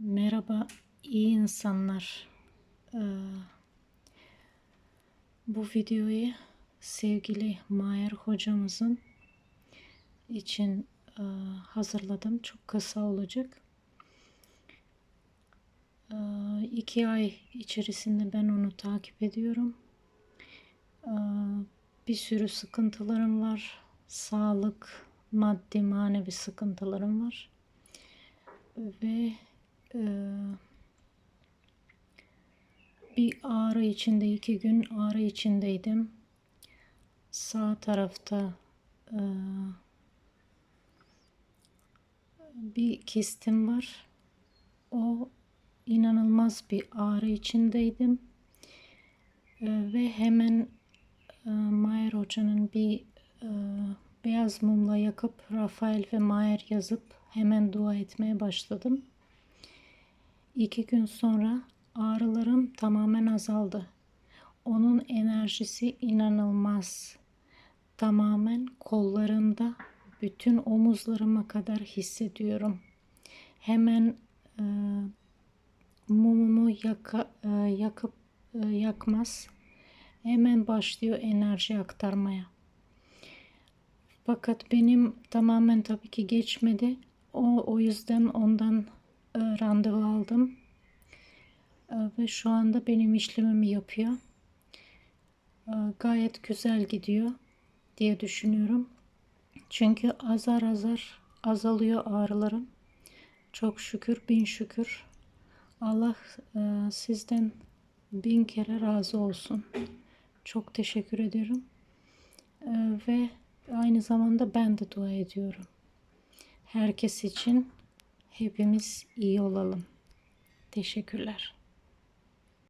Merhaba iyi insanlar. Ee, bu videoyu sevgili Mayer hocamızın için e, hazırladım. Çok kısa olacak. Ee, iki ay içerisinde ben onu takip ediyorum. Ee, bir sürü sıkıntılarım var. Sağlık, maddi, manevi sıkıntılarım var. Ve ee, bir ağrı içinde iki gün ağrı içindeydim. Sağ tarafta e, bir kistim var. O inanılmaz bir ağrı içindeydim. E, ve hemen e, Mayer Hoca'nın bir e, beyaz mumla yakıp Rafael ve Mayer yazıp hemen dua etmeye başladım. İki gün sonra ağrılarım tamamen azaldı. Onun enerjisi inanılmaz. Tamamen kollarımda bütün omuzlarıma kadar hissediyorum. Hemen e, mumumu yaka, e, yakıp e, yakmaz. Hemen başlıyor enerji aktarmaya. Fakat benim tamamen tabii ki geçmedi. O, o yüzden ondan e, randevu aldım. E, ve şu anda benim işlemimi yapıyor. E, gayet güzel gidiyor diye düşünüyorum. Çünkü azar azar azalıyor ağrılarım. Çok şükür, bin şükür. Allah e, sizden bin kere razı olsun. Çok teşekkür ederim. E, ve aynı zamanda ben de dua ediyorum. Herkes için hepimiz iyi olalım. Teşekkürler.